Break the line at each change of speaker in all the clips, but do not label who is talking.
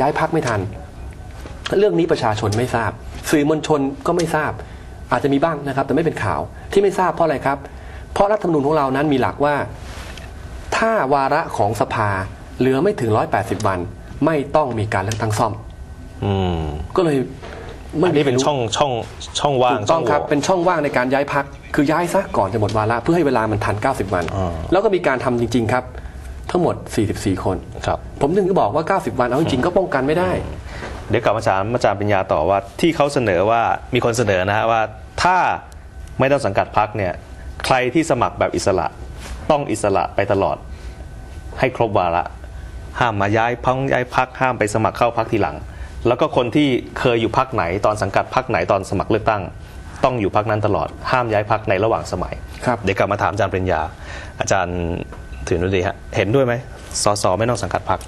ย้ายพักไม่ทัน เรื่องนี้ประชาชนไม่ทราบ สื่อมวลชนก็ไม่ทราบ อาจจะมีบ้างนะครับ แต่ไม่เป็นข่าวที่ไม่ทราบเพราะอะไรครับ เพราะรัฐธรรมนูญของเรานั้นมีหลักว่า ถ้าวาระของสภาเหลือไม่ถึง 180 วัน ไม่ต้องมีการเลือกตั้งซ่อม
อืม
ก็เลยไม่
อัน
มี
นี้เป็น
ใครรู้
ช่องช่องช่องว่าง
ถูกต้องครับ
ช่โหว่
เป็นช่องว่างในการย้ายพัก คือย้ายซะก่อนจะหมดวาระเพื่อให้เวลามันทัน 90 วัน
อ่า
แล้วก็มีการทำจริง ๆ ครับ ทั้งหมด 44 คน
ครับ
ผมถึงจะบอกว่า 90 วันเอาจริงๆก็ป้องกันไม่ได้
เดี๋ยวกลับมาถามอาจารย์ปัญญาต่อว่าที่เขาเสนอว่ามีคนเสนอนะฮะว่าถ้าไม่ต้องสังกัดพักเนี่ยใครที่สมัครแบบอิสระต้องอิสระไปตลอด ให้ครบวาระห้ามมาย้ายพักย้ายพักห้ามไปสมัครเข้าพักทีหลัง แล้วก็คนที่เคยอยู่พักไหนตอนสังกัดพักไหนตอนสมัครเลือกตั้ง ต้องอยู่พักนั้นตลอด ห้ามย้ายพักในระหว่างสมัย
ครับ
เดี๋ยวกลับมาถามอาจารย์ปริญญา อาจารย์ถือนุดีฮะเห็นด้วยไหม สสไม่ต้องสังกัดพัก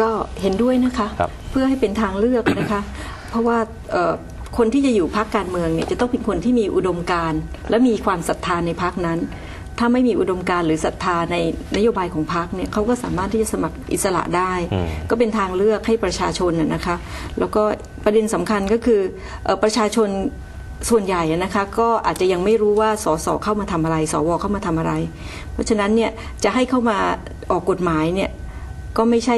ก็เห็นด้วยนะคะ
ครับ
เพื่อให้เป็นทางเลือกนะคะ เพราะว่าเอ่อคนที่จะอยู่พักการเมืองเนี่ยจะต้องเป็นคนที่มีอุดมการณ์และมีความศรัทธาในพักนั้น ถ้าไม่มีอุดมการณ์หรือศรัทธาในนโยบายของพักเนี่ยเขาก็สามารถที่จะสมัครอิสระได้
อืม
ก็เป็นทางเลือกให้ประชาชนน่ะนะคะ แล้วก็ประเด็นสำคัญก็คือเอ่อประชาชน ส่วนใหญ่อะนะคะก็อาจจะยังไม่รู้ว่าสสเข้ามาทำอะไร สวเข้ามาทำอะไร เพราะฉะนั้นเนี่ยจะให้เข้ามาออกกฎหมายเนี่ยก็ไม่ใช่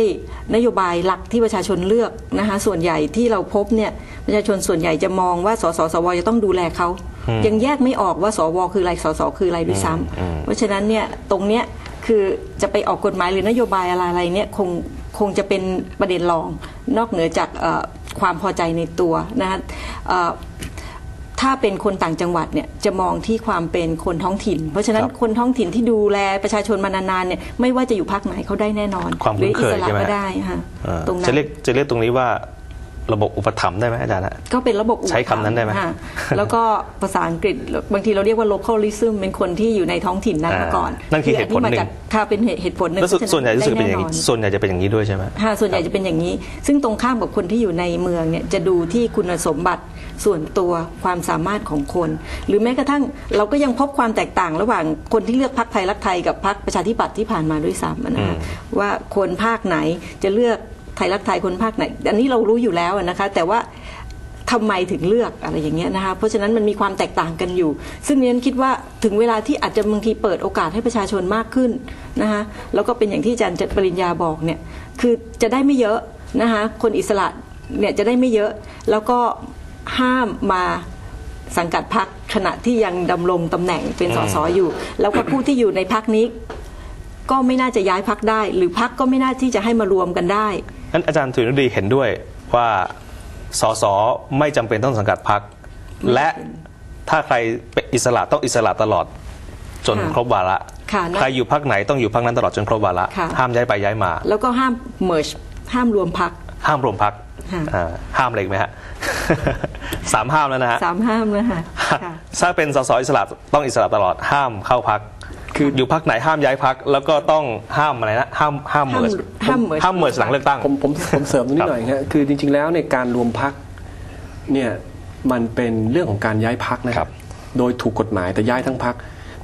นโยบายหลักที่ประชาชนเลือกนะคะส่วนใหญ่ที่เราพบเนี่ยประชาชนส่วนใหญ่จะมองว่าสสสวจะต้องดูแลเขายังแยกไม่ออกว่าสวคืออะไรสสคืออะไรด้วยซ้ำเพราะฉะนั้นเนี่ยตรงเนี้ยคือจะไปออกกฎหมายหรือนโยบายอะไรอะไรเนี่ยคงคงจะเป็นประเด็นรอง นอกเหนือจากเอ่อความพอใจในตัวนะคะเอ่อ ถ้าเป็นคนต่างจังหวัดเนี่ยจะมองที่ความเป็นคนท้องถิ่น เพราะฉะนั้น
ครับ
คนท้องถิ่นที่ดูแลประชาชนมานานๆเนี่ยไม่ว่าจะอยู่พักไหนเขาได้แน่นอน
ความ
หรื
คุ้น
อิ
เค
ส
ย
ระ
ใช่ไหม
ก็ได้ค่ะ
เอ่อ
ตรงนั้
จะ
น
เรียกจะเรียกตรงนี้ว่า ระบบอุปถัมภ์ได้ไหมอาจารย์ฮะ
ก็เป็นระบบอุป
ใช้คำนั้นได้ไหม
ค่ะแล้วก็ภาษาอังกฤษบางทีเราเรียกว่า localism เป็นคนที่อยู่ในท้องถิ่นนั้นมาก่อน
อ่านั่นคือเหตุผลหนึ่ง
มาจากค่ะเป็นเหตุผลหนึ่ง
แล้วส่วน
เพราะฉะ
ส่วนใหญ่รู้สึกเป็นอย่างนี้
ได้แส่
วนใหญ่จะเป็นอย่างนี้ด้วยใช่ไหม
ค่ะส่วนใหญ่จะเป็นอย่างนี้ ซึ่งตรงข้ามกับคนที่อยู่ในเมืองเนี่ยจะดูที่คุณสมบัติส่วนตัวความสามารถของคน หรือแม้กระทั่งเราก็ยังพบความแตกต่างระหว่างคนที่เลือกพักไทยรักไทยกับพักประชาธิปัตย์ที่ผ่านมาด้วยซ้ำนะคะว่าคนภาคไหนจะเลือก ไทยรักไทยคนภาคไหน อันนี้เรารู้อยู่แล้วนะคะ แต่ว่าทำไมถึงเลือกอะไรอย่างเงี้ยนะคะ เพราะฉะนั้นมันมีความแตกต่างกันอยู่ ซึ่งเรียนคิดว่าถึงเวลาที่อาจจะบางทีเปิดโอกาสให้ประชาชนมากขึ้นนะคะ แล้วก็เป็นอย่างที่อาจารย์ปริญญาบอกเนี่ย คือจะได้ไม่เยอะนะคะ คนอิสระเนี่ยจะได้ไม่เยอะ แล้วก็ห้ามมาสังกัดพักขณะที่ยังดำรงตำแหน่งเป็นสสอยู่ แล้วก็ผู้ที่อยู่ในพักนี้ ก็ไม่น่าจะย้ายพักได้ หรือพักก็ไม่น่าที่จะให้มารวมกันได้
นั้นอาจารย์ถือนุดีเห็นด้วยว่าสสไม่จำเป็นต้องสังกัดพัก และถ้าใครเป็นอิสระต้องอิสระตลอดจน
ค่ะ
ครบวาระ
ค่ะนะ
ใครอยู่พักไหนต้องอยู่พักนั้นตลอดจนครบวาระ
ค่ะ
ห้ามย้ายไปย้ายมา
แล้วก็ห้าม merge ห้ามรวมพัก
ห้ามรวมพัก
ค่ะ
ห้ามอะไรอีกไหมฮะ สามห้ามแล้วนะฮะ
สามห้ามนะคะค่ะ
ถ้าเป็นสสอิสระต้องอิสระตลอดห้ามเข้าพัก คืออยู่พักไหนห้ามย้ายพักแล้วก็ต้องห้ามอะไรนะห้ามห้ามเมิร์
ห้าม merge
ห้ามเมิร์หลังเลือกตั้ง
ผมผมผมเสริมตรง
ครั
นี้
บ
หน่อยฮะคือจริง ๆ แล้วในการรวมพักเนี่ยมันเป็นเรื่องของการย้ายพักนะครับโดยถูกกฎหมายแต่ย้ายทั้งพัก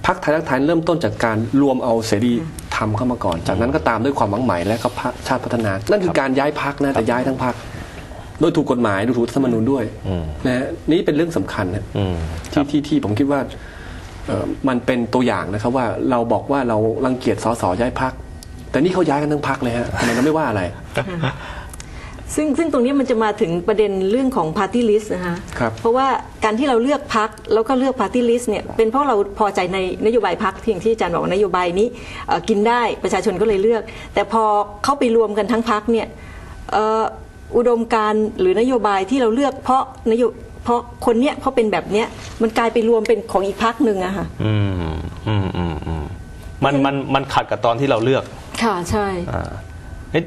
พักไทยรักไทยเริ่มต้นจากการรวมเอาเสรีธรรมเข้ามาก่อน จากนั้นก็ตามด้วยความหวังใหม่และก็พรรคชาติพัฒนา นั่นคือการย้ายพักนะแต่ย้ายทั้งพักโดยถูกกฎหมายโดยถูกรัฐธรรมนูญด้วย
อืม
นะฮะนี่เป็นเรื่องสำคัญนะ
อืม
ที่ที่ที่ผมคิดว่าเอ่อ มันเป็นตัวอย่างนะครับว่าเราบอกว่าเรารังเกียจสสย้ายพัก แต่นี่เขาย้ายกันทั้งพักเลยฮะทำไมเราไม่ว่าอะไร
ซึ่งซึ่งตรงนี้มันจะมาถึงประเด็นเรื่องของ party list นะคะ
ครับ
เพราะว่าการที่เราเลือกพักแล้วก็เลือก party list เนี่ยเป็นเพราะเราพอใจในนโยบายพักที่อย่างที่อาจารย์บอกว่านโยบายนี้เอ่อกินได้ประชาชนก็เลยเลือก แต่พอเข้าไปรวมกันทั้งพักเนี่ยเอ่ออุดมการณ์หรือนโยบายที่เราเลือกเพราะนโย เพราะคนเนี้ยเพราะเป็นแบบเนี้ยมันกลายไปรวมเป็นของอีกพักหนึ่งอะค่ะ
อืมอืมอืมอืมมันมันมันขัดกับตอนที่เราเลือก
ค่ะใช่
อ่าเอ๊ะ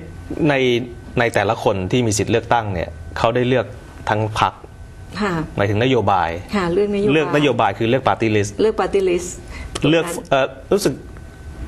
ในในแต่ละคนที่มีสิทธิ์เลือกตั้งเนี่ยเขาได้เลือกทั้งพรรค
ค่ะ
หมายถึงนโยบาย
ค่ะเลือกนโยบาย
เลือกนโยบายคือเลือกปาร์ตี้ลิสต์
เลือก party list
เลือกเอ่อรู้สึก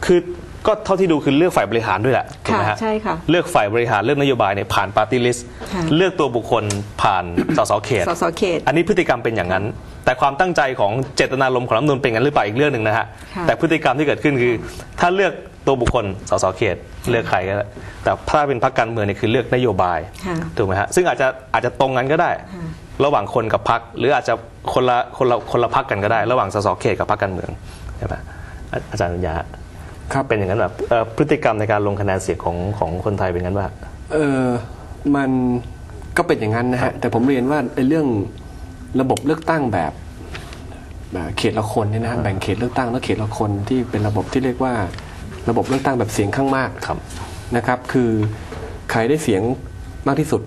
คือ ก็เท่าที่ดูคือเลือกฝ่ายบริหารด้วยแหละถูกไหมฮะ
ค่ะใช่ค่ะ
เลือกฝ่ายบริหารเลือกนโยบายเนี่ยผ่านปาร์ตี้ลิสต์
ค่ะ
เลือกตัวบุคคลผ่านสสเขต
สสเขต
อันนี้พฤติกรรมเป็นอย่างนั้น แต่ความตั้งใจของเจตนารมณ์ของรัฐธรรมนูญเป็นอย่างนั้นหรือเปล่าอีกเรื่องหนึ่งนะฮะ
ค่ะ
แต่พฤติกรรมที่เกิดขึ้นคือ ถ้าเลือกตัวบุคคลสสเขต เลือกใครก็ได้แต่ถ้าเป็นพรรคการเมืองเนี่ยคือเลือกนโยบาย
ค่ะ
ถูกไหมฮะซึ่งอาจจะอาจจะตรงกันก็ได้
ค่ะ
ระหว่างคนกับพรรคหรืออาจจะคนละคนละคนละพรรคกันก็ได้ ระหว่างสสเขตกับพรรคการเมืองใช่ไหมอาอาจารย์ปัญญา
ครับ
เป็นอย่างนั้นแบบเอ่อพฤติกรรมในการลงคะแนนเสียงของของคนไทยเป็นงั้นว่า
เออมันก็เป็นอย่างนั้นนะฮะแต่ผมเรียนว่าในเรื่องระบบเลือกตั้งแบบแบบเขตละคนเนี่ยนะฮะแบ่งเขตเลือกตั้งแล้วเขตละคนที่เป็นระบบที่เรียกว่าระบบเลือกตั้งแบบเสียงข้างมาก
ครับ
นะครับ คือใครได้เสียงมากที่สุด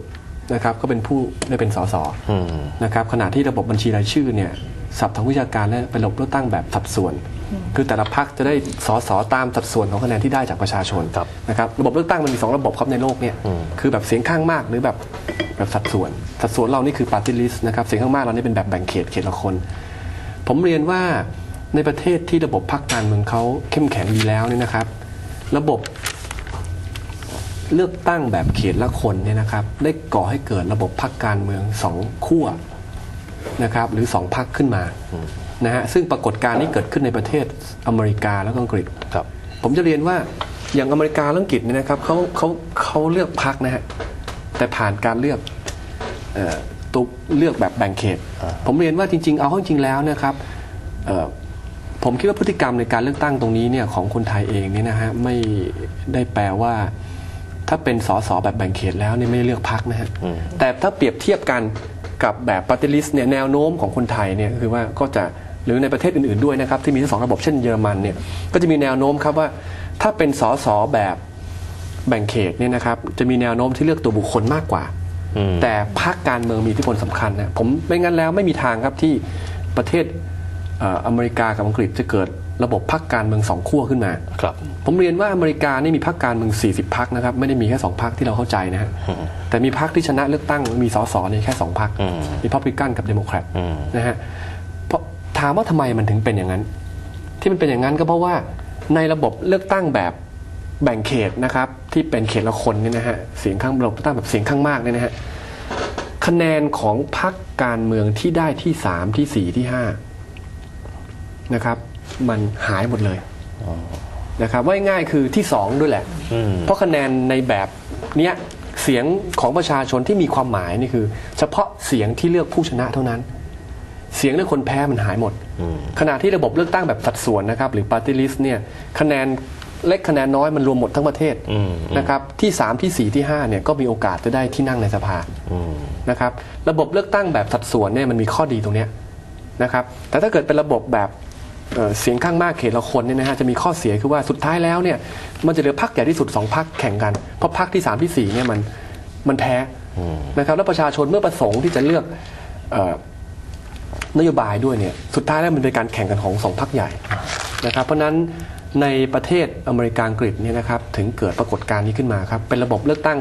นะครับ ก็เป็นผู้ได้เป็นสส
อืม
นะครับขณะที่ระบบบัญชีรายชื่อเนี่ยศัพท์ทางวิชาการและเป็นระบบเลือกตั้งแบบสัดส่วน คือแต่ละพักจะได้สสตามสัดส่วนของคะแนนที่ได้จากประชาชน
ครับ
นะครับระบบเลือกตั้งมันมีสองระบบครับในโลกเนี่ย
อืม
คือแบบเสียงข้างมากหรือแบบแบบสัดส่วน สัดส่วนเรานี่คือ party list นะครับเสียงข้างมากเรานี่เป็นแบบแบ่งเขตเขตละคน ผมเรียนว่าในประเทศที่ระบบพรรคการเมืองเขาเข้มแข็งดีแล้วเนี่ยนะครับ ระบบเลือกตั้งแบบเขตละคนเนี่ยนะครับ ได้ก่อให้เกิดระบบพรรคการเมืองสองขั้วนะครับ หรือสองพรรคขึ้นมา นะฮะซึ่งปรากฏการณ์นี้เกิดขึ้นในประเทศอเมริกาแล้วก็อังกฤษ
ครับ
ผมจะเรียนว่าอย่างอเมริกาและอังกฤษเนี่ยนะครับเขาเขาเขาเลือกพักนะฮะแต่ผ่านการเลือกเอ่อตัวเลือกแบบแบ่งเขตผมเรียนว่าจริง ๆ เอาเข้าจริงแล้วนะครับเอ่อผมคิดว่าพฤติกรรมในการเลือกตั้งตรงนี้เนี่ยของคนไทยเองเนี่ยนะฮะไม่ได้แปลว่า ถ้าเป็นสสแบบแบ่งเขตแล้วเนี่ยไม่ได้เลือกพักนะฮะแต่ถ้าเปรียบเทียบกันกับแบบปฏิริษเนี่ยแนวโน้มของคนไทยเนี่ยคือว่าก็จะ หรือในประเทศอื่นๆด้วยนะครับที่มีทั้งสองระบบเช่นเยอรมันเนี่ยก็จะมีแนวโน้มครับว่าถ้าเป็นสสแบบแบ่งเขตเนี่ยนะครับจะมีแนวโน้มที่เลือกตัวบุคคลมากกว่า
อืม
แต่พรรคการเมืองมีอิทธิพลสำคัญนะผมไม่งั้นแล้วไม่มีทางครับที่ประเทศเอ่ออเมริกากับอังกฤษจะเกิดระบบพรรคการเมืองสองขั้วขึ้นมา
ครับ
ผมเรียนว่าอเมริกานี่มีพรรคการเมือง 40พรรคนะครับไม่ได้มีแค่2พรรคที่เราเข้าใจนะฮะแต่มีพรรคที่ชนะเลือกตั้งมีสสเนี่ยแค่2พรรค
อืม
มีพับลิกันกับเดโมแครต
อืม
นะฮะเพราะ ถามว่าทำไมมันถึงเป็นอย่างนั้น ที่มันเป็นอย่างนั้นก็เพราะว่าในระบบเลือกตั้งแบบแบ่งเขตนะครับที่เป็นเขตละคนเนี่ยนะฮะเสียงข้างระบบเลือกตั้งแบบเสียงข้างมากเนี่ยนะฮะคะแนนของพรรคการเมืองที่ได้ที่สามที่สี่ที่ห้านะครับมันหายหมดเลยนะครับว่าง่ายๆคือที่สองด้วยแหละ
อืม
เพราะคะแนนในแบบเนี้ยเสียงของประชาชนที่มีความหมายนี่คือ เฉพาะเสียงที่เลือกผู้ชนะเท่านั้น เสียงเลือกคนแพ้มันหายหมด ขณะที่ระบบเลือกตั้งแบบสัดส่วนนะครับหรือ party list เนี่ยคะแนนเล็กคะแนนน้อยมันรวมหมดทั้งประเทศ
อืม
นะครับที่ 3 ที่ 4 ที่5เนี่ยก็มีโอกาสจะได้ที่นั่งในสภา
อืม
นะครับระบบเลือกตั้งแบบสัดส่วนเนี่ยมันมีข้อดีตรงเนี้ยนะครับแต่ถ้าเกิดเป็นระบบแบบเอ่อเสียงข้างมากเขตละคนเนี่ยนะฮะจะมีข้อเสียคือว่าสุดท้ายแล้วเนี่ยมันจะเหลือพักใหญ่ที่สุด2พักแข่งกันเพราะพักที่ 3 ที่4เนี่ยมันมันแพ้นะครับแล้วประชาชนเมื่อประสงค์ที่จะเลือกเอ่อ นโยบายด้วยเนี่ยสุดท้ายแล้วมันเป็นการแข่งกันของสองพักใหญ่นะครับเพราะฉะนั้นในประเทศอเมริกาอังกฤษเนี่ยนะครับถึงเกิดปรากฏการณ์นี้ขึ้นมาครับเป็นระบบเลือกตั้ง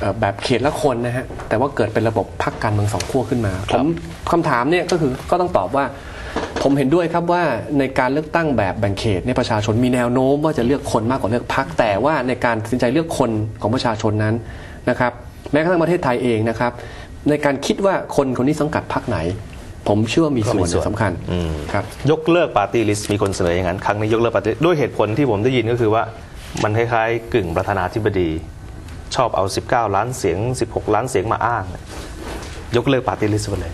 เอ่อแบบเขตละคนนะฮะแต่ว่าเกิดเป็นระบบพรรคการเมืองสองขั้วขึ้นมาผมคำถามเนี่ยก็คือก็ต้องตอบว่า ผมเห็นด้วยครับว่าในการเลือกตั้งแบบแบ่งเขตในยประชาชนมีแนวโน้มว่าจะเลือกคนมากกว่าเลือกพรรคแต่ว่าในการตัดสินใจเลือกคนของประชาชนนั้นนะครับแม้กระทั่งประเทศไทยเองนะครับในการคิดว่าคนคนนี้สังกัดพรรคไหน ผมเชื่อว่ามีส่วน
ก็มีส่วน
สำคัญ
อืม
ครับ
ยกเลิกปาร์ตี้ลิสต์มีคนเสนออย่างนั้นครั้งนี้ยกเลิกปาร์ตี้ด้วยเหตุผลที่ผมได้ยินก็คือว่ามันคล้ายๆ กึ่งประธานาธิบดี ชอบเอา 19 ล้านเสียง 16 ล้านเสียงมาอ้าง ยกเลิกปาร์ตี้ลิสต์ไปเลย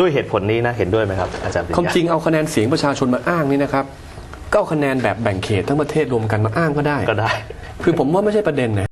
ด้วยเหตุผลนี้นะเห็นด้วยไหมครับอาจารย์ปริญ
ความ
ญา
จริงเอาคะแนนเสียงประชาชนมาอ้างนี่นะครับก็เอาคะแนนแบบแบ่งเขตทั้งประเทศรวมกันมาอ้างก็ได้
ก็ได้
คือผมว่าไม่ใช่ประเด็นนะ